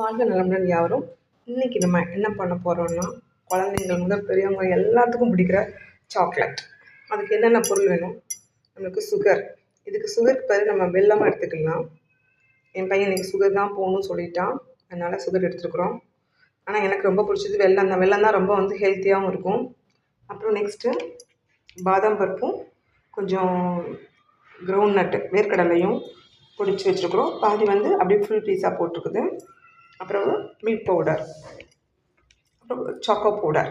வாழ்க நலமுடன் யாரும் இன்றைக்கி நம்ம என்ன பண்ண போகிறோம்னா குழந்தைங்கள் முதல் பெரியவங்க எல்லாத்துக்கும் பிடிக்கிற சாக்லேட் அதுக்கு என்னென்ன பொருள் வேணும்? நம்மளுக்கு சுகர் இதுக்கு சுகருக்கு பதில் நம்ம வெள்ளமாக எடுத்துக்கலாம். என் பையன் இன்றைக்கி சுகர் தான் போகணும்னு சொல்லிட்டான். அதனால் சுகர் எடுத்துருக்குறோம். ஆனால் எனக்கு ரொம்ப பிடிச்சது வெள்ளம் தான். வெள்ளம் தான் ரொம்ப வந்து ஹெல்த்தியாகவும் இருக்கும். அப்புறம் நெக்ஸ்ட்டு பாதாம் பருப்பும் கொஞ்சம் க்ரௌண்ட் நட்டு வேர்க்கடலையும் பிடிச்சி வச்சுருக்குறோம். பாதி வந்து அப்படியே ஃபுல் பீஸாக போட்டிருக்குது. அப்புறம் மில்க் பவுடர் அப்புறம் சாக்கோ பவுடர்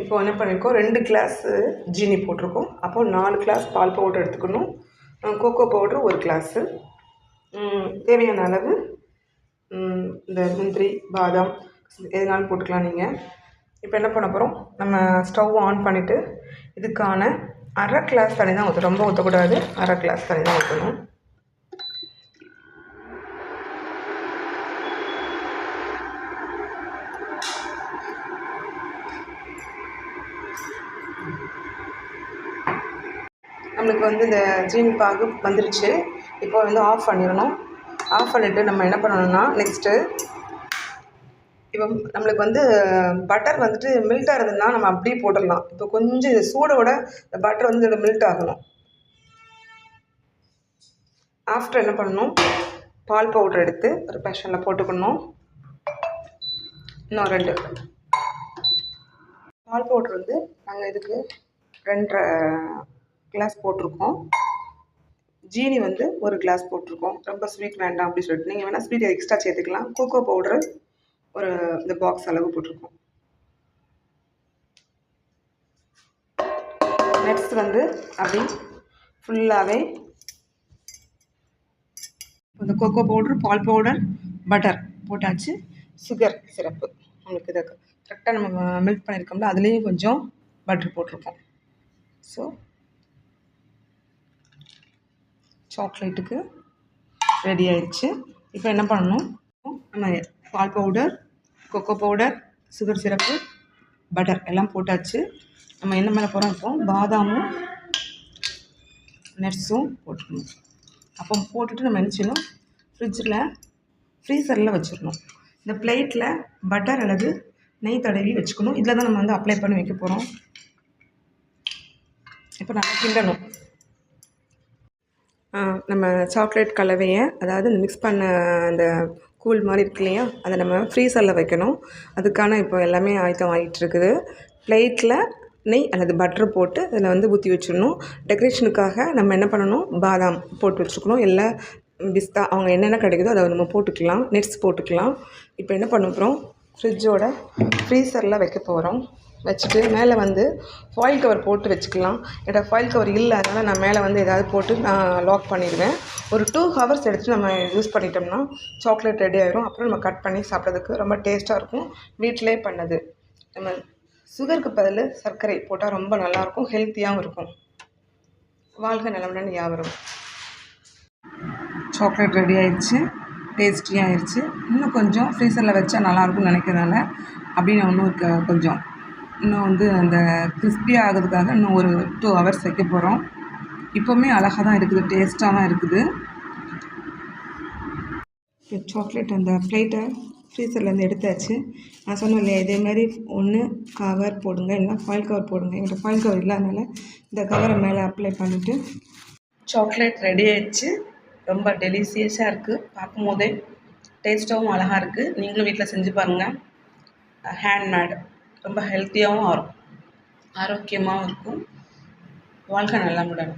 இப்போ என்ன பண்ணியிருக்கோம் ரெண்டு கிளாஸு ஜீனி போட்டிருக்கோம். அப்போ நாலு கிளாஸ் பால் பவுடர் எடுத்துக்கணும். கோகோ பவுட்ரு ஒரு கிளாஸு தேவையான அளவு இந்த முந்திரி பாதாம் எதுனாலும் போட்டுக்கலாம் நீங்கள் இப்போ என்ன பண்ண போகிறோம் நம்ம ஸ்டவ் ஆன் பண்ணிவிட்டு இதுக்கான அரை கிளாஸ் தண்ணி தான் ஊற்றணும் ரொம்ப ஊற்றக்கூடாது அரை கிளாஸ் தண்ணி தான் ஊற்றணும் நம்மளுக்கு வந்து இந்த ஜீனி பாகு வந்துருச்சு. இப்போ வந்து ஆஃப் பண்ணிடணும். ஆஃப் பண்ணிவிட்டு நம்ம என்ன பண்ணணும்னா நெக்ஸ்ட்டு இப்போ நம்மளுக்கு வந்து பட்டர் வந்துட்டு மில்ட் இருந்ததுன்னா நம்ம அப்படியே போட்டுடலாம். இப்போ கொஞ்சம் சூடோட இந்த பட்டர் வந்து இதில் மில்ட் ஆகணும். ஆஃப்டர் என்ன பண்ணணும்? பால் பவுடர் எடுத்து ஒரு பேஷனில் போட்டுக்கணும். இன்னும் ரெண்டு. பால் பவுட்ரு வந்து நாங்கள் இதுக்கு ரெண்டரை கிளாஸ் போட்டிருக்கோம். ஜீனி வந்து ஒரு கிளாஸ் போட்டிருக்கோம். ரொம்ப ஸ்வீட் வேண்டாம் அப்படின்னு சொல்லிட்டு. நீங்கள் வேணால் ஸ்வீட் எக்ஸ்ட்ரா சேர்த்துக்கலாம். கோகோ பவுடரு ஒரு இந்த பாக்ஸ் அளவு போட்டிருக்கோம். நெக்ஸ்ட் வந்து அப்படி ஃபுல்லாகவே இந்த கோகோ பவுடர் பால் பவுடர் பட்டர் போட்டாச்சு. சுகர் சிரப்பு உங்களுக்கு இதை கரெக்டாக நம்ம மில்க் பண்ணியிருக்கோம்ல அதுலேயும் கொஞ்சம் பட்டர் போட்டிருக்கோம். ஸோ சாக்லேட்டுக்கு ரெடி ஆயிடுச்சு இப்போ என்ன பண்ணணும்? நம்ம பால் powder cocoa powder sugar syrup butter எல்லாம் போட்டாச்சு. நம்ம என்ன பண்ண போகிறோம் இப்போ? பாதாமும் நட்ஸும் போட்டுக்கணும். அப்போ போட்டுட்டு நம்ம என்ன செய்யணும்? ஃப்ரிட்ஜில் ஃப்ரீசரில் வச்சிடணும். இந்த பிளேட்டில் பட்டர் அல்லது நெய் தடவி வச்சுக்கணும். இதில் தான் நம்ம வந்து அப்ளை பண்ணி வைக்க போகிறோம் இப்போ நல்லா கிண்டணும். நம்ம சாக்லேட் கலவையை அதாவது இந்த மிக்ஸ் பண்ண அந்த கூழ் மாதிரி இருக்கு இல்லையா அதை நம்ம ஃப்ரீசரில் வைக்கணும். அதுக்கான இப்போ எல்லாமே ஆயத்தம் ஆகிட்டுருக்குது பிளேட்டில் நெய் அல்லது பட்டர் போட்டு அதில் வந்து ஊற்றி வச்சிடணும். டெக்கரேஷனுக்காக நம்ம என்ன பண்ணணும்? பாதாம் போட்டு வச்சுக்கணும் எல்லா பிஸ்தா அவங்க என்னென்ன கிடைக்குதோ அதை நம்ம போட்டுக்கலாம். நெட்ஸ் போட்டுக்கலாம். இப்போ என்ன பண்ண போகிறோம் ஃப்ரிட்ஜோட ஃப்ரீசரில் வைக்க போகிறோம் வச்சுட்டு மேலே வந்து ஃபாயில் கவர் போட்டு வச்சுக்கலாம். என்னோட ஃபாயில் கவர் இல்லை அதனால் நான் மேலே வந்து ஏதாவது போட்டு நான் லாக் பண்ணிடுவேன். ஒரு டூ ஹவர்ஸ் எடுத்து நம்ம யூஸ் பண்ணிட்டோம்னா சாக்லேட் ரெடி ஆகிரும் அப்புறம் நம்ம கட் பண்ணி சாப்பிட்றதுக்கு ரொம்ப டேஸ்ட்டாக இருக்கும். வீட்டிலே பண்ணது. நம்ம சுகருக்கு பதில் சர்க்கரை போட்டால் ரொம்ப நல்லாயிருக்கும் ஹெல்த்தியாகவும் இருக்கும். வாழ்க நலமுடன் யாவரும். சாக்லேட் ரெடி ஆயிடுச்சு டேஸ்டியாக ஆயிடுச்சு இன்னும் கொஞ்சம் ஃப்ரீசரில் வச்சா நல்லாயிருக்கும்னு நினைக்கிறதால அப்படின்னு இன்னும் கொஞ்சம் இன்னும் வந்து அந்த கிறிஸ்பி ஆகிறதுக்காக இன்னும் ஒரு டூ ஹவர்ஸ் வைக்க போகிறோம் இப்போவுமே அழகாக தான் இருக்குது டேஸ்ட்டாக தான் இருக்குது. சாக்லேட் அந்த பிளேட்டை ஃப்ரீசர்லேருந்து எடுத்தாச்சு. நான் சொன்னேன் இல்லையா இதேமாரி ஒன்று கவர் போடுங்க இல்லைனா ஃபாயில் கவர் போடுங்க. என்கிட்ட ஃபாயில் கவர் இல்லாதனால இந்த கவரை மேலே அப்ளை பண்ணிவிட்டு சாக்லேட் ரெடி ஆயிடுச்சு. ரொம்ப டெலிசியஸாக இருக்குது பார்க்கும் போதே டேஸ்ட்டாகவும் அழகாக இருக்குது நீங்களும் வீட்டில் செஞ்சு பாருங்கள் ஹேண்ட்மேடு uh, ரொம்ப ஹெல்த்தியாகவும் ஆரோக்கியமாகவும் இருக்கும். வாழ்க்கை நலமுடன்.